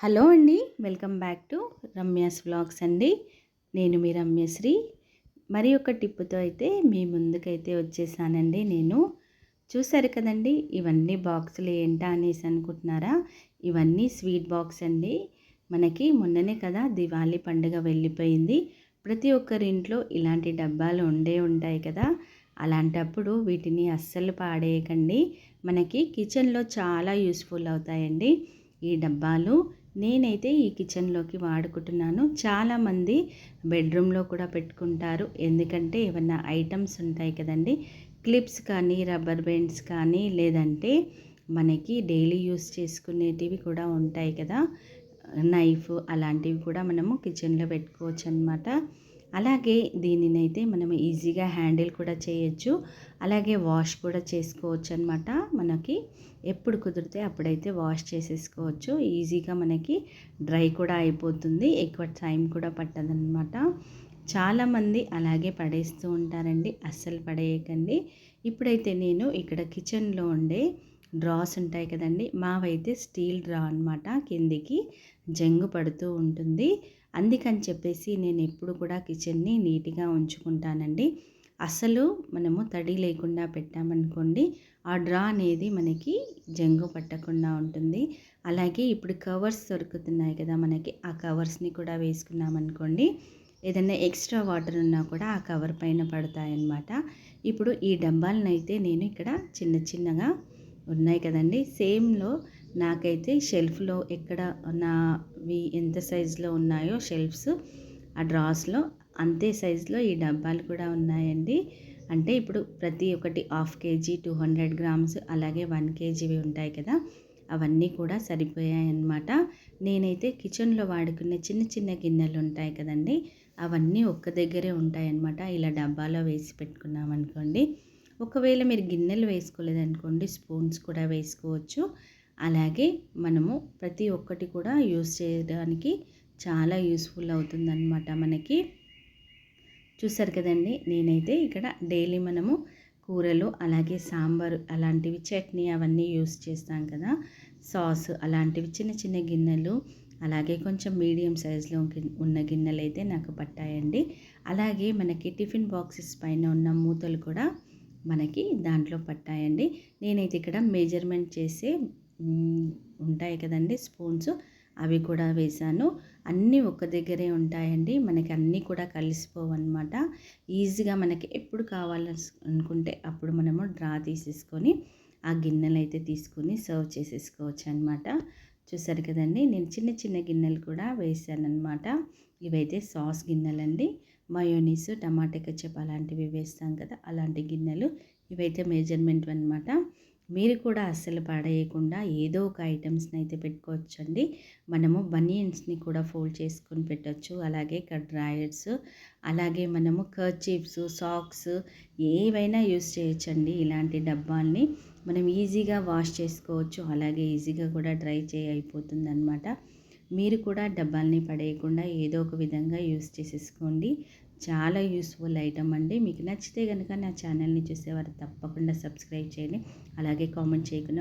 Hello అండి welcome back to Ramya's vlogs అండి. నేను మీ రమ్యశ్రీ. మరి ఒక టిప్పుతో అయితే మీ ముందుకైతే వచ్చేసానండి నేను. చూసారు కదండి ఇవన్నీ బాక్సులు ఏంటా అనేసి అనుకుంటున్నారా? ఇవన్నీ స్వీట్ బాక్స్ అండి. మనకి మొన్ననే కదా దివాళీ పండుగ వెళ్ళిపోయింది. ప్రతి ఒక్కరింట్లో ఇలాంటి డబ్బాలు ఉండే ఉంటాయి కదా. అలాంటప్పుడు వీటిని అస్సలు పాడేయకండి. మనకి కిచెన్లో చాలా యూస్ఫుల్ అవుతాయండి ఈ డబ్బాలు. నేనైతే ఈ కిచెన్లోకి వాడుకుంటున్నాను. చాలామంది బెడ్రూమ్లో కూడా పెట్టుకుంటారు. ఎందుకంటే ఏమన్నా ఐటమ్స్ ఉంటాయి కదండి. క్లిప్స్ కానీ రబ్బర్ బ్యాండ్స్ కానీ లేదంటే మనకి డైలీ యూస్ చేసుకునేటివి కూడా ఉంటాయి కదా. నైఫ్ అలాంటివి కూడా మనము కిచెన్లో పెట్టుకోవచ్చు అనమాట అలాగే దీనినైతే మనం ఈజీగా హ్యాండిల్ కూడా చేయొచ్చు. అలాగే వాష్ కూడా చేసుకోవచ్చు అనమాట మనకి. ఎప్పుడు కుదిరితే అప్పుడైతే వాష్ చేసేసుకోవచ్చు. ఈజీగా మనకి డ్రై కూడా అయిపోతుంది. ఎక్కువ టైం కూడా పట్టదనమాట చాలామంది అలాగే పడేస్తూ ఉంటారండి. అస్సలు పడేయకండి. ఇప్పుడైతే నేను ఇక్కడ కిచెన్లో ఉండే డ్రాస్ ఉంటాయి కదండి. మావైతే స్టీల్ డ్రా అనమాట కిందికి జంగు పడుతూ ఉంటుంది. అందుకని చెప్పేసి నేను ఎప్పుడు కూడా కిచెన్ని నీట్గా ఉంచుకుంటానండి. అసలు మనము తడి లేకుండా పెట్టామనుకోండి ఆ డ్రా అనేది మనకి జంగు పట్టకుండా ఉంటుంది. అలాగే ఇప్పుడు కవర్స్ దొరుకుతున్నాయి కదా మనకి ఆ కవర్స్ని కూడా వేసుకున్నామనుకోండి ఏదైనా ఎక్స్ట్రా వాటర్ ఉన్నా కూడా ఆ కవర్ పైన పడతాయన్నమాట. ఇప్పుడు ఈ డబ్బాలను అయితే నేను ఇక్కడ చిన్న చిన్నగా ఉన్నాయి కదండి. సేమ్లో నాకైతే షెల్ఫ్లో ఎక్కడ నావి ఎంత సైజులో ఉన్నాయో షెల్ఫ్స్ ఆ డ్రాస్లో అంతే సైజులో ఈ డబ్బాలు కూడా ఉన్నాయండి. అంటే ఇప్పుడు ప్రతి ఒక్కటి half KG two hundred grams అలాగే వన్ కేజీవి ఉంటాయి కదా. అవన్నీ కూడా సరిపోయాయి అన్నమాట నేనైతే కిచెన్లో వాడుకునే చిన్న చిన్న గిన్నెలు ఉంటాయి కదండి. అవన్నీ ఒక్క దగ్గరే ఉంటాయన్నమాట. ఇలా డబ్బాలో వేసి పెట్టుకున్నాం అనుకోండి ఒకవేళ మీరు గిన్నెలు వేసుకోలేదనుకోండి స్పూన్స్ కూడా వేసుకోవచ్చు. అలాగే మనము ప్రతి ఒక్కటి కూడా యూస్ చేయడానికి చాలా యూస్ఫుల్ అవుతుందన్నమాట మనకి. చూసారు కదండి నేనైతే ఇక్కడ డైలీ మనము కూరలు అలాగే సాంబార్ అలాంటివి చట్నీ అవన్నీ యూస్ చేస్తాం కదా. సాస్ అలాంటివి చిన్న చిన్న గిన్నెలు అలాగే కొంచెం మీడియం సైజులో ఉన్న గిన్నెలు అయితే నాకు పట్టాయండి. అలాగే మనకి టిఫిన్ బాక్సెస్ పైన ఉన్న మూతలు కూడా మనకి దాంట్లో పట్టాయండి. నేనైతే ఇక్కడ మెజర్మెంట్ చేసే ఉంటాయి కదండి స్పూన్స్. అవి కూడా వేసాను అన్నీ ఒక దగ్గరే ఉంటాయండి. మనకి అన్నీ కూడా కలిసిపోవన్నమాట. ఈజీగా మనకి ఎప్పుడు కావాలని అనుకుంటే అప్పుడు మనము డ్రా తీసేసుకొని ఆ గిన్నెలు అయితే తీసుకొని సర్వ్ చేసేసుకోవచ్చు అనమాట చూసారు కదండి నేను చిన్న చిన్న గిన్నెలు కూడా వేసాను అనమాట ఇవైతే సాస్ గిన్నెలండి. మయోనీస్ టమాటా కచ్చప్ అలాంటివి వేస్తాం కదా అలాంటి గిన్నెలు. ఇవైతే మెజర్మెంట్ అనమాట మీరు కూడా అస్సలు పాడేయకుండా ఏదో ఒక ఐటమ్స్ని అయితే పెట్టుకోవచ్చండి. మనము బనియన్స్ని కూడా ఫోల్డ్ చేసుకొని పెట్టచ్చు. అలాగే డ్రాయర్స్ అలాగే మనము కర్చీప్స్ సాక్స్ ఏవైనా యూస్ చేయొచ్చండి ఇలాంటి డబ్బాల్ని. మనం ఈజీగా వాష్ చేసుకోవచ్చు. అలాగే ఈజీగా కూడా డ్రై చేయ అయిపోతుంది అనమాట మీరు కూడా డబ్బాల్ని పడేయకుండా ఏదో ఒక విధంగా యూస్ చేసేసుకోండి. చాలా యూస్ఫుల్ ఐటమ్ అండి. మీకు నచ్చితే కనుక నా ఛానల్ని చూసేవారు తప్పకుండా సబ్స్క్రైబ్ చేయండి. అలాగే కామెంట్ చేయకుండా